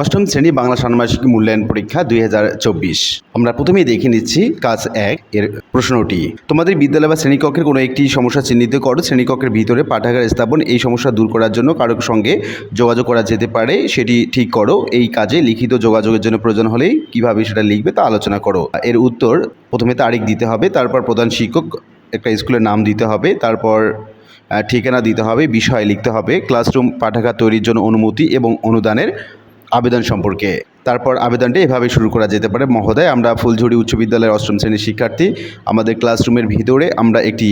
অষ্টম শ্রেণি বাংলা ষান্মাসিক মূল্যায়ন পরীক্ষা দুই হাজার চব্বিশ। আমরা প্রথমেই দেখে নিচ্ছি কাজ এক এর প্রশ্নটি, তোমাদের বিদ্যালয় বা শ্রেণীকক্ষের কোনো একটি সমস্যা চিহ্নিত করো, শ্রেণীকক্ষের ভিতরে পাঠাগার স্থাপন এই সমস্যা দূর করার জন্য কারোর সঙ্গে যোগাযোগ করা যেতে পারে, সেটি ঠিক করো। এই কাজে লিখিত যোগাযোগের জন্য প্রয়োজন হলেই কীভাবে সেটা লিখবে তা আলোচনা করো। এর উত্তর, প্রথমে তারিখ দিতে হবে, তারপর প্রধান শিক্ষক একটা স্কুলের নাম দিতে হবে, তারপর ঠিকানা দিতে হবে, বিষয় লিখতে হবে, ক্লাসরুম পাঠাগার তৈরির জন্য অনুমতি এবং অনুদানের আবেদন সম্পর্কে। তারপর আবেদনটি এভাবে শুরু করা যেতে পারে। মহোদয়, আমরা ফুলঝুরি উচ্চ বিদ্যালয়ের অষ্টম শ্রেণির শিক্ষার্থী। আমাদের ক্লাসরুমের ভিতরে আমরা একটি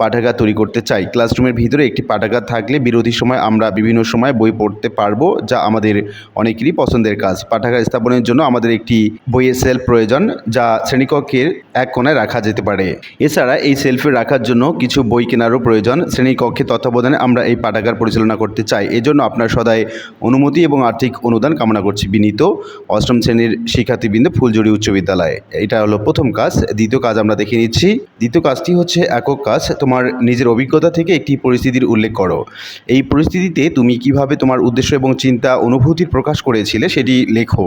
পাঠাগার তৈরি করতে চাই। ক্লাসরুমের ভিতরে একটি পাঠাগার থাকলে বিরোধী সময় আমরা বিভিন্ন সময় বই পড়তে পারব, যা আমাদের অনেকেরই পছন্দের কাজ। পাঠাগার স্থাপনের জন্য আমাদের একটি বইয়ের সেলফ প্রয়োজন, যা শ্রেণীকক্ষের এক কোণায় রাখা যেতে পারে। এছাড়া এই সেলফে রাখার জন্য কিছু বই কেনারও প্রয়োজন। শ্রেণীকক্ষে তত্ত্বাবধানে আমরা এই পাঠাগার পরিচালনা করতে চাই। এজন্য আপনার সদায় অনুমতি এবং আর্থিক অনুদান কামনা করছি। বিনীত অষ্টম শ্রেণির শিক্ষার্থীবৃন্দ ফুলজুড়ি উচ্চ বিদ্যালয়। এটা হলো প্রথম কাজ। দ্বিতীয় কাজ আমরা দেখে নিচ্ছি। দ্বিতীয় কাজটি হচ্ছে একক কাজ। তোমার নিজের অভিজ্ঞতা থেকে একটি পরিস্থিতির উল্লেখ করো। এই পরিস্থিতিতে তুমি কীভাবে তোমার উদ্দেশ্য এবং চিন্তা অনুভূতির প্রকাশ করেছিলে সেটি লেখো।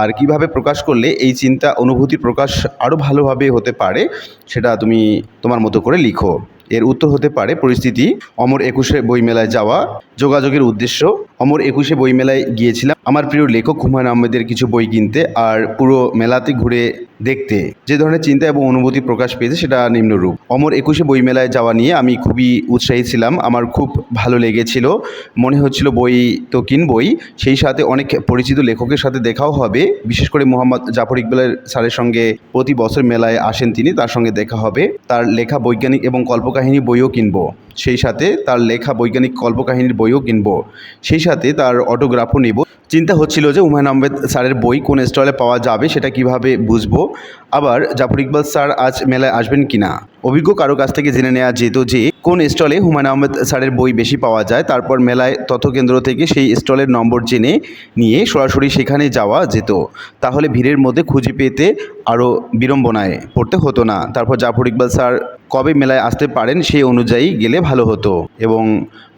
আর কীভাবে প্রকাশ করলে এই চিন্তা অনুভূতির প্রকাশ আরও ভালোভাবে হতে পারে সেটা তুমি তোমার মতো করে লিখো। এর উত্তর হতে পারে পরিস্থিতি, অমর একুশে বইমেলায় যাওয়া, যোগাযোগের উদ্দেশ্য, অমর একুশে বইমেলায় গিয়েছিলাম। আমার প্রিয় লেখক হুমায়ুন আহমেদের কিছু বই কিনতে আর পুরো মেলাতে ঘুরে দেখতে। যে ধরনের চিন্তা এবং অনুভূতি প্রকাশ পেয়েছে সেটা নিম্নরূপ। অমর একুশে বইমেলায় যাওয়া নিয়ে আমি খুবই উৎসাহী ছিলাম। আমার খুব ভালো লেগেছিল। মনে হচ্ছিল বই তো কিনবই। সেই সাথে অনেক পরিচিত লেখকের সাথে দেখাও হবে। বিশেষ করে মোহাম্মদ জাফর ইকবালের স্যারের সঙ্গে প্রতি বছর মেলায় আসেন তিনি। তার সঙ্গে দেখা হবে। তার লেখা বৈজ্ঞানিক এবং কল্পকাহিনী বইও কিনব। সেই সাথে তার লেখা বৈজ্ঞানিক কল্পকাহিনীর বইও কিনব। সেই সাথে তার অটোগ্রাফও নেব। চিন্তা হচ্ছিল যে হুমায়ুন আহমেদ স্যারের বই কোন স্টলে পাওয়া যাবে সেটা কীভাবে বুঝব। আবার জাফর ইকবাল স্যার আজ মেলায় আসবেন কিনা? অভিজ্ঞ কারও কাছ থেকে জেনে নেওয়া যেত যে কোন স্টলে হুমায়ুন আহমেদ স্যারের বই বেশি পাওয়া যায়, তারপর মেলায় তথ্যকেন্দ্র থেকে সেই স্টলের নম্বর জেনে নিয়ে সরাসরি সেখানে যাওয়া যেত। তাহলে ভিড়ের মধ্যে খুঁজে পেতে আরও বিড়ম্বনায় পড়তে হতো না। তারপর জাফর ইকবাল স্যার কবে মেলায় আসতে পারেন সেই অনুযায়ী গেলে ভালো হতো এবং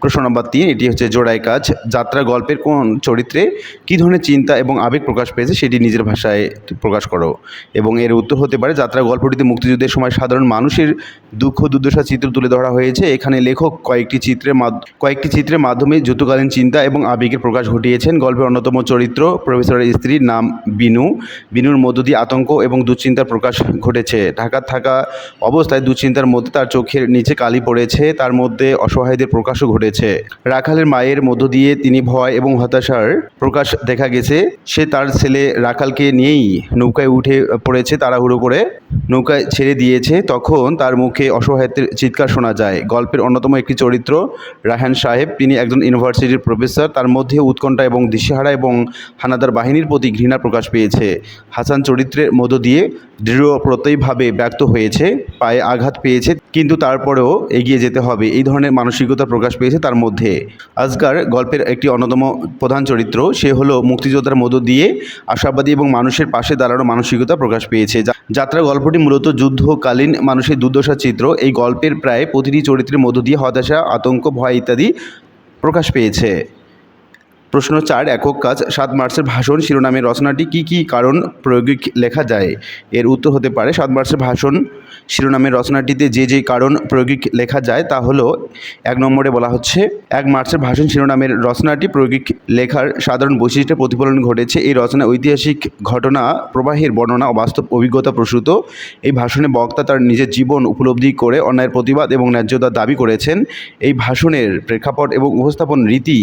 প্রশ্ন নম্বর তিন, এটি হচ্ছে জোড়াই কাজ। যাত্রা গল্পের কোন চরিত্রে কী ধরনের চিন্তা এবং আবেগ প্রকাশ পেয়েছে সেটি নিজের ভাষায় প্রকাশ করো। এবং এর উত্তর হতে পারে, যাত্রা গল্পটিতে মুক্তিযুদ্ধের সময় সাধারণ মানুষের দুঃখ দুর্দশা চিত্র তুলে ধরা হয়েছে। এখানে লেখক কয়েকটি চিত্রের কয়েকটি চিত্রের মাধ্যমে যুদ্ধকালীন চিন্তা এবং আবেগের প্রকাশ ঘটিয়েছেন। গল্পের অন্যতম চরিত্র প্রফেসরের স্ত্রীর নাম বিনু। বিনুর মধ্য দিয়ে আতঙ্ক এবং দুশ্চিন্তার প্রকাশ ঘটেছে। ঢাকা থাকা অবস্থায় দুশ্চিন্তার মধ্যে তার চোখের নিচে কালি পড়েছে। তার মধ্যে অসহায়দের প্রকাশও ঘটেছে। রাখালের মায়ের মধ্য দিয়ে তিনি ভয় এবং হতাশার প্রকাশ দেখা গেছে। সে তার ছেলে রাখালকে নিয়েই নৌকায় উঠে পড়েছে তাড়াহুড়ো করে। নৌকায় ছেড়ে দিয়েছে, তখন তার মুখে অসহায়ত্বের চিৎকার শোনা যায়। গল্পের অন্যতম একটি চরিত্র রাহান সাহেব, তিনি একজন ইউনিভার্সিটির প্রফেসর। তার মধ্যে উৎকণ্ঠা এবং দিশেহারা এবং হানাদার বাহিনীর প্রতি ঘৃণা প্রকাশ পেয়েছে। হাসান চরিত্রের মধ্য দিয়ে দৃঢ় প্রত্যয়ভাবে ব্যক্ত হয়েছে, পায়ে আঘাত পেয়েছে, কিন্তু তারপরেও এগিয়ে যেতে হবে। এই ধরনের মানসিকতা প্রকাশ পেয়েছে তার মধ্যে। আজগার গল্পের একটি অন্যতম প্রধান চরিত্র, সে হলো মুক্তিযোদ্ধার মধ্য দিয়ে আশাবাদী এবং মানুষের পাশে দাঁড়ানো মানসিকতা প্রকাশ পেয়েছে। যাত্রা গল্পটি মূলত যুদ্ধকালীন মানুষের দুর্দশা চিত্র। এই গল্পের প্রায় প্রতিটি চরিত্রের মধ্য দিয়ে হতাশা, আতঙ্ক, ভয় ইত্যাদি প্রকাশ পেয়েছে। প্রশ্ন চার, একক কাজ, সাত মার্চের ভাষণ শিরোনামের রচনাটি কি কি কারণ প্রয়োগে লেখা যায়? এর উত্তর হতে পারে, সাত মার্চের ভাষণ শিরোনামের রচনাটিতে যে যে কারণ প্রয়োগিক লেখা যায় তা হলো, এক নম্বরে বলা হচ্ছে, এক মার্চের ভাষণ শিরোনামের রচনাটি প্রয়োগিক লেখার সাধারণ বৈশিষ্ট্যের প্রতিফলন ঘটেছে। এই রচনা ঐতিহাসিক ঘটনা, প্রবাহের বর্ণনা ও বাস্তব অভিজ্ঞতা প্রসূত। এই ভাষণে বক্তা তার নিজের জীবন উপলব্ধি করে অন্যায়ের প্রতিবাদ এবং ন্যায্যতা দাবি করেছেন। এই ভাষণের প্রেক্ষাপট এবং উপস্থাপন রীতি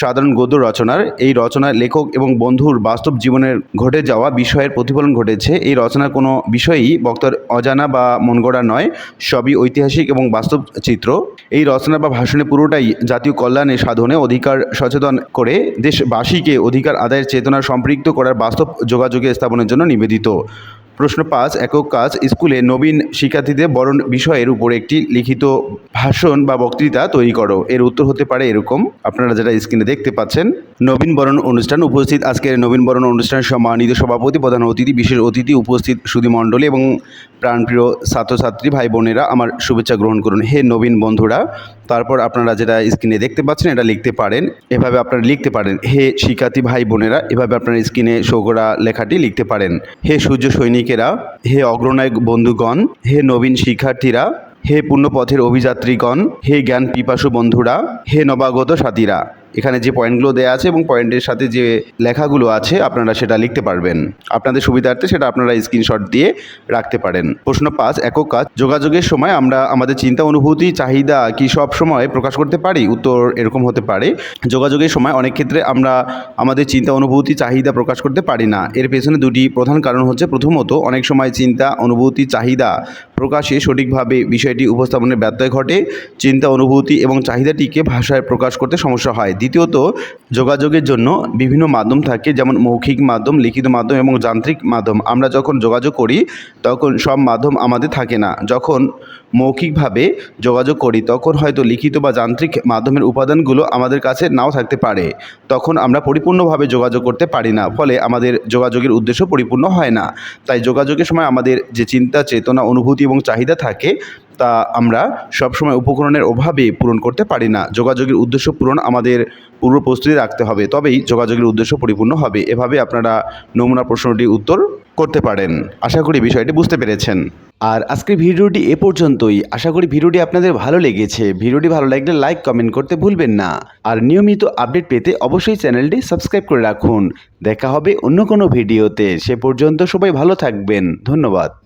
সাধারণ গদ্য রচনার, এই রচনায় লেখক এবং বন্ধুর বাস্তব জীবনের ঘটে যাওয়া বিষয়ের প্রতিফলন ঘটেছে। এই রচনার কোনো বিষয়ই বক্তার অজানা বা মনগড়া নয়, সবই ঐতিহাসিক এবং বাস্তব চিত্র। এই রচনা বা ভাষণে পুরোটাই জাতীয় কল্যাণে সাধনে অধিকার সচেতন করে দেশবাসীকে অধিকার আদায়ের চেতনা সম্পৃক্ত করার বাস্তব যোগাযোগে স্থাপনের জন্য নিবেদিত। প্রশ্ন পাঁচ, একক কাজ, স্কুলে নবীন শিক্ষার্থীদের বরণ বিষয়ের উপর একটি লিখিত ভাষণ বা বক্তৃতা তৈরি করো। এর উত্তর হতে পারে এরকম। আপনারা যেটা স্ক্রিনে দেখতে পাচ্ছেন, নবীন বরণ অনুষ্ঠান উপস্থিত। আজকের নবীন বরণ অনুষ্ঠানের সম্মানিত সভাপতি, প্রধান অতিথি, বিশেষ অতিথি উপস্থিত সুধী মণ্ডলী এবং প্রাণপ্রিয় ছাত্রছাত্রী, ভাই বোনেরা, আমার শুভেচ্ছা গ্রহণ করুন। হে নবীন বন্ধুরা, তারপর আপনারা যেটা স্ক্রিনে দেখতে পাচ্ছেন, এটা লিখতে পারেন। এভাবে আপনারা লিখতে পারেন। হে শিক্ষার্থী, ভাই বোনেরা, এভাবে আপনারা স্ক্রিনে শো করা লেখাটি লিখতে পারেন। হে সূর্য সৈনিকেরা হে অগ্রনায়ক বন্ধুগণ, হে নবীন শিক্ষার্থীরা, হে পুণ্যপথের অভিযাত্রীগণ, হে জ্ঞান পিপাসু বন্ধুরা, হে নবাগত সাথীরা। এখানে যে পয়েন্টগুলো দেওয়া আছে এবং পয়েন্টের সাথে যে লেখাগুলো আছে, আপনারা সেটা লিখতে পারবেন। আপনাদের সুবিধার্থে সেটা আপনারা স্ক্রিনশট দিয়ে রাখতে পারেন। প্রশ্ন পাঁচ, একক কাজ। যোগাযোগের সময় আমরা আমাদের চিন্তা, অনুভূতি, চাহিদা কি সব সময় প্রকাশ করতে পারি? উত্তর এরকম হতে পারে। যোগাযোগের সময় অনেক ক্ষেত্রে আমরা আমাদের চিন্তা, অনুভূতি, চাহিদা প্রকাশ করতে পারি না। এর পেছনে দুটি প্রধান কারণ হচ্ছে, প্রথমত, অনেক সময় চিন্তা, অনুভূতি, চাহিদা প্রকাশে সঠিকভাবে বিষয়টি উপস্থাপনের ব্যত্যয় ঘটে। চিন্তা, অনুভূতি এবং চাহিদাটিকে ভাষায় প্রকাশ করতে সমস্যা হয়। দ্বিতীয়ত, যোগাযোগের জন্য বিভিন্ন মাধ্যম থাকে, যেমন মৌখিক মাধ্যম, লিখিত মাধ্যম এবং যান্ত্রিক মাধ্যম। আমরা যখন যোগাযোগ করি, তখন সব মাধ্যম আমাদের থাকে না। যখন মৌখিকভাবে যোগাযোগ করি, তখন হয়তো লিখিত বা যান্ত্রিক মাধ্যমের উপাদানগুলো আমাদের কাছে নাও থাকতে পারে। তখন আমরা পরিপূর্ণভাবে যোগাযোগ করতে পারি না, ফলে আমাদের যোগাযোগের উদ্দেশ্য পরিপূর্ণ হয় না। তাই যোগাযোগের সময় আমাদের যে চিন্তা, চেতনা, অনুভূতি এবং চাহিদা থাকে তা আমরা সবসময় উপকরণের অভাবে পূরণ করতে পারি না। যোগাযোগের উদ্দেশ্য পূরণ আমাদের পূর্ব প্রস্তুতি রাখতে হবে, তবেই যোগাযোগের উদ্দেশ্য পরিপূর্ণ হবে। এভাবে আপনারা নমুনা প্রশ্নটির উত্তর করতে পারেন। আশা করি বিষয়টি বুঝতে পেরেছেন। আর আজকের ভিডিওটি এ পর্যন্তই। আশা করি ভিডিওটি আপনাদের ভালো লেগেছে। ভিডিওটি ভালো লাগলে লাইক, কমেন্ট করতে ভুলবেন না। আর নিয়মিত আপডেট পেতে অবশ্যই চ্যানেলটি সাবস্ক্রাইব করে রাখুন। দেখা হবে অন্য কোনো ভিডিওতে। সে পর্যন্ত সবাই ভালো থাকবেন। ধন্যবাদ।